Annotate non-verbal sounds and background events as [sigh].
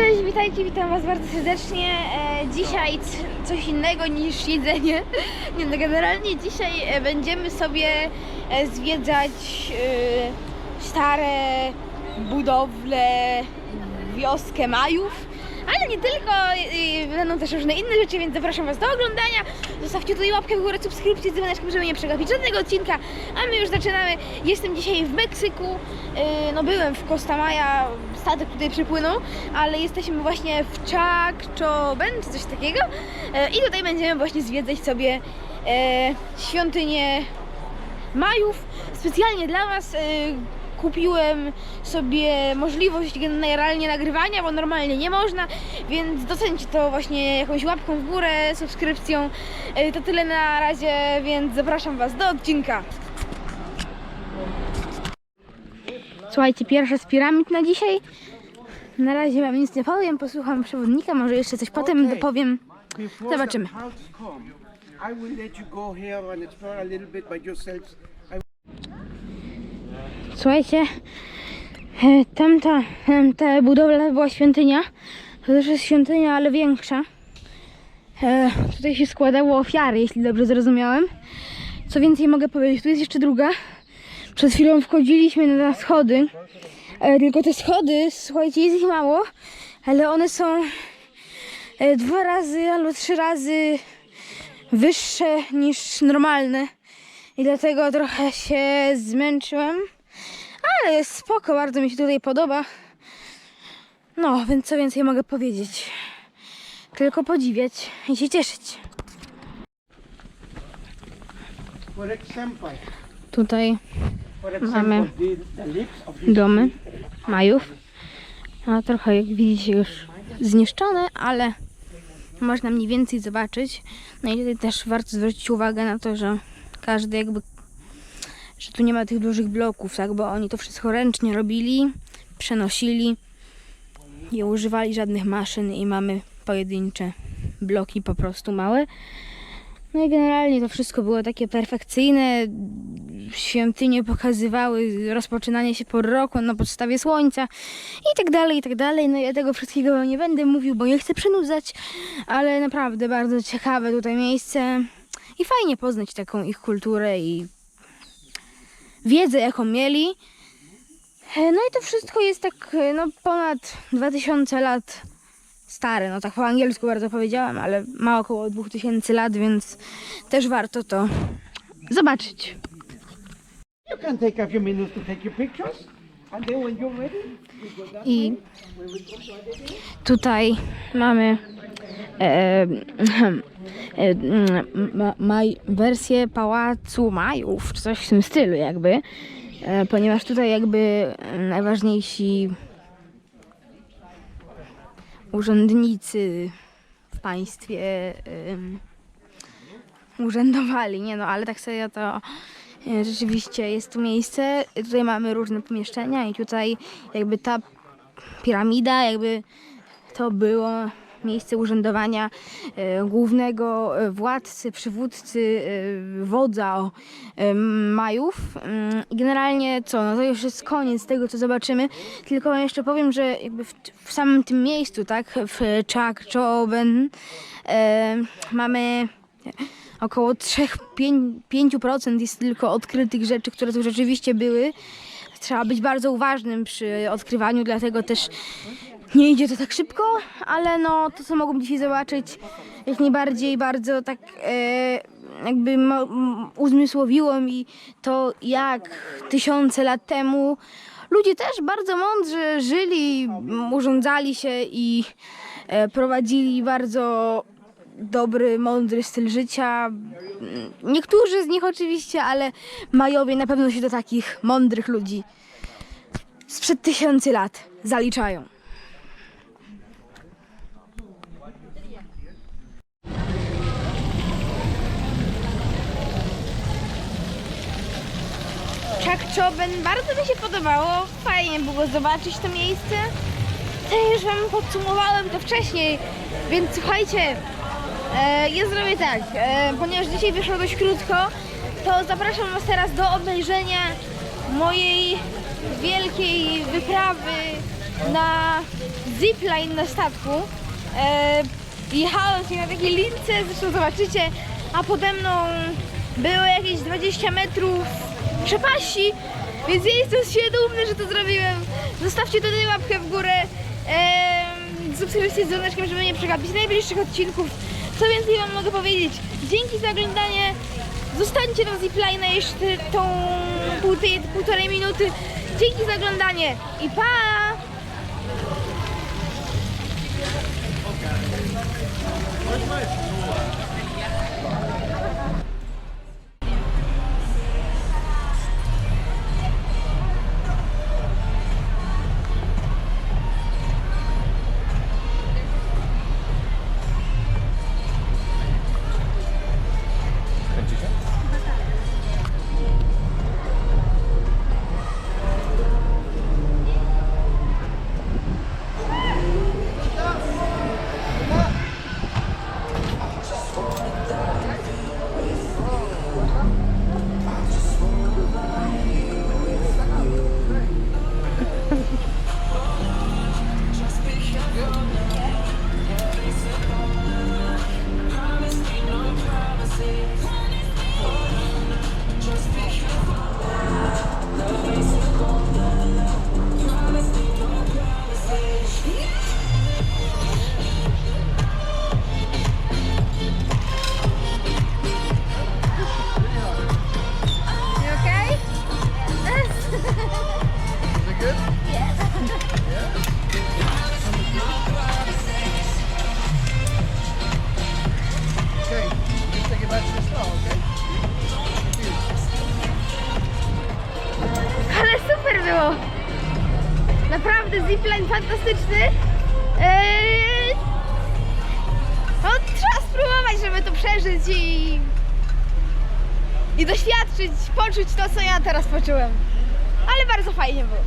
Cześć, witajcie, witam was bardzo serdecznie. E, dzisiaj coś innego niż jedzenie. [laughs] Nie, no generalnie dzisiaj e, będziemy sobie e, zwiedzać stare budowle, wioskę Majów. Ale nie tylko, będą też różne inne rzeczy, więc zapraszam was do oglądania. Zostawcie tutaj łapkę w górę, subskrypcję z dzwoneczkiem, żeby nie przegapić żadnego odcinka. A my już zaczynamy. Jestem dzisiaj w Meksyku. No byłem w Costa Maya, statek tutaj przypłynął, ale jesteśmy właśnie w Chacchoben, czy coś takiego. E, I tutaj będziemy właśnie zwiedzać sobie e, świątynię Majów. Specjalnie dla Was e, kupiłem sobie możliwość generalnie nagrywania, bo normalnie nie można, więc docencie to właśnie jakąś łapką w górę, subskrypcją. To tyle na razie, więc zapraszam Was do odcinka. Słuchajcie, pierwsza z piramid na dzisiaj. Na razie wam nic nie powiem, posłucham przewodnika, może jeszcze coś potem Okej. dopowiem. Zobaczymy. Słuchajcie, e, tamta, tamta budowla była świątynia. To też jest świątynia, ale większa. E, Tutaj się składało ofiary, jeśli dobrze zrozumiałem. Co więcej mogę powiedzieć, tu jest jeszcze druga. Przed chwilą wchodziliśmy na schody. E, Tylko te schody, słuchajcie, jest ich mało, ale one są e, dwa razy albo trzy razy wyższe niż normalne. I dlatego trochę się zmęczyłem. Ale jest spoko, bardzo mi się tutaj podoba. No, więc co więcej mogę powiedzieć? Tylko podziwiać i się cieszyć. Tutaj Mamy domy Majów. A trochę, jak widzicie, już zniszczone, ale można mniej więcej zobaczyć. No i tutaj też warto zwrócić uwagę na to, że każdy jakby, że tu nie ma tych dużych bloków, tak, bo oni to wszystko ręcznie robili, przenosili, nie używali żadnych maszyn i mamy pojedyncze bloki po prostu małe. No i generalnie to wszystko było takie perfekcyjne. Świątynie pokazywały rozpoczynanie się po roku na podstawie słońca i tak dalej, i tak dalej. No ja tego wszystkiego nie będę mówił, bo nie chcę przynudzać, ale naprawdę bardzo ciekawe tutaj miejsce i fajnie poznać taką ich kulturę i wiedzę, jaką mieli. No i to wszystko jest tak no, ponad 2000 lat stare. No tak po angielsku bardzo powiedziałam, ale ma około 2000 lat, więc też warto to zobaczyć. You can take a few minutes to take your pictures, and then when you're ready, you go down. I tutaj mamy e, e, ma, maj, wersję Pałacu Majów, czy coś w tym stylu jakby, e, ponieważ tutaj jakby e, najważniejsi urzędnicy w państwie em, urzędowali, nie no, ale tak sobie to e, rzeczywiście jest tu miejsce. Tutaj mamy różne pomieszczenia i tutaj jakby ta piramida, jakby to było miejsce urzędowania e, głównego e, władcy, przywódcy, e, wodza e, Majów. Mm, Generalnie co, no to już jest koniec tego, co zobaczymy. Tylko jeszcze powiem, że jakby w, w samym tym miejscu, tak, w Chacchoben e, mamy około 3-5% jest tylko odkrytych rzeczy, które tu rzeczywiście były. Trzeba być bardzo uważnym przy odkrywaniu, dlatego też nie idzie to tak szybko, ale no to co mogłem dzisiaj zobaczyć jak najbardziej bardzo tak e, jakby uzmysłowiło mi to jak tysiące lat temu ludzie też bardzo mądrze żyli, urządzali się i e, prowadzili bardzo dobry, mądry styl życia. Niektórzy z nich oczywiście, ale Majowie na pewno się do takich mądrych ludzi sprzed tysięcy lat zaliczają. Chacchoben bardzo mi się podobało. Fajnie było zobaczyć to miejsce. Już wam podsumowałem to wcześniej, więc słuchajcie, e, ja zrobię tak, e, ponieważ dzisiaj wyszło dość krótko, to zapraszam was teraz do obejrzenia mojej wielkiej wyprawy na zipline na statku. E, jechałem sobie na takiej lince, zresztą zobaczycie, a pode mną było jakieś 20 metrów przepaści, więc ja jestem się dumny, że to zrobiłem. Zostawcie tutaj łapkę w górę, e, subskrypcję z dzwoneczkiem, żeby nie przegapić najbliższych odcinków. Co więcej wam mogę powiedzieć? Dzięki za oglądanie. Zostańcie na zipline jeszcze tą półtorej, półtorej minuty. Dzięki za oglądanie i pa! You Zipline fantastyczny. Eee, no, trzeba spróbować, żeby to przeżyć i, i doświadczyć, poczuć to, co ja teraz poczułem. Ale bardzo fajnie było.